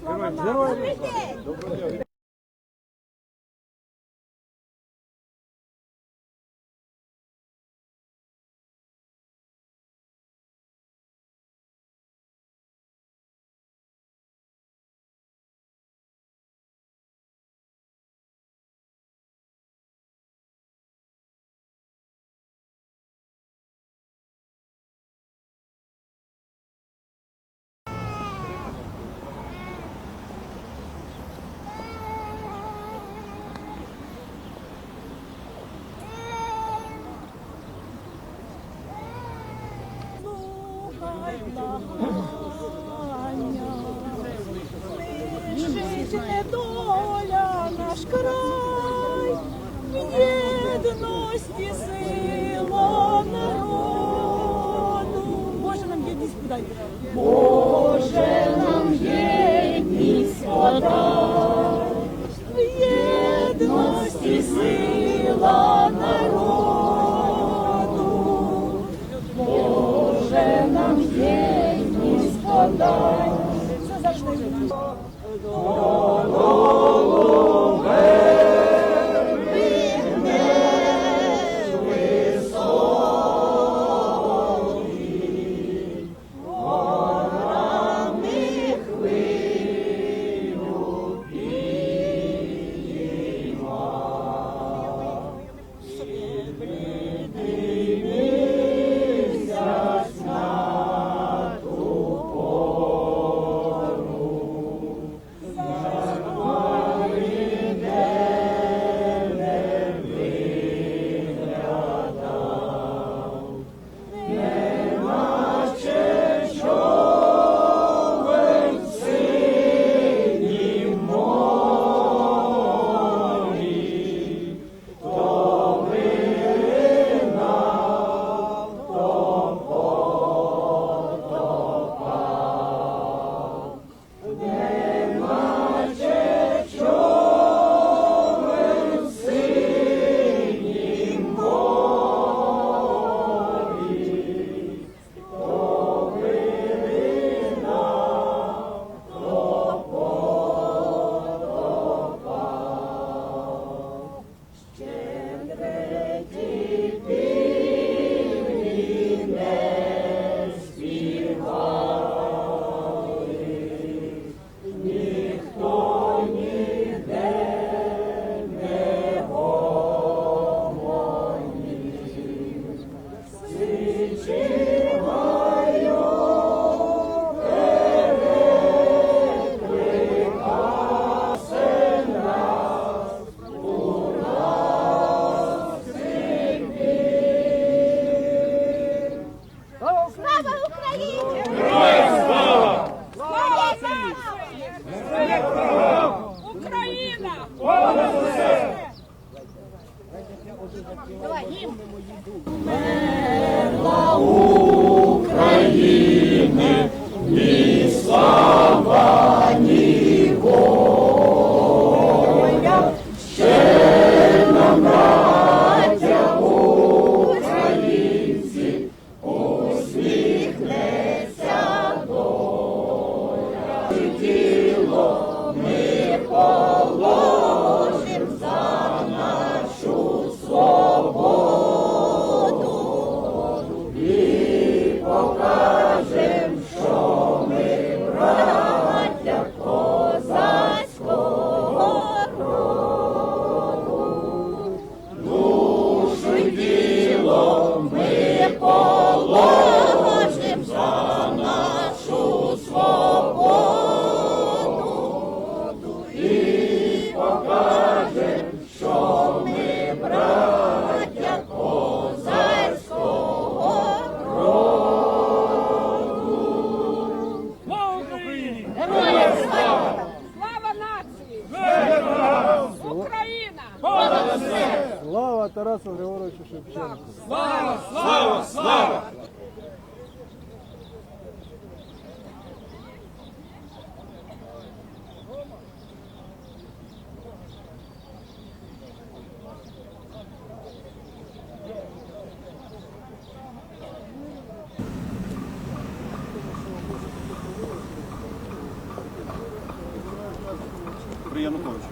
Слухай благання, Жити недоля наш край, єдності сила народу. Боже нам єдність подай. Боже нам єдність подай, єдність подай. Тарасу Григоровичу Шевченку. Слава, слава, слава! При Януковичу.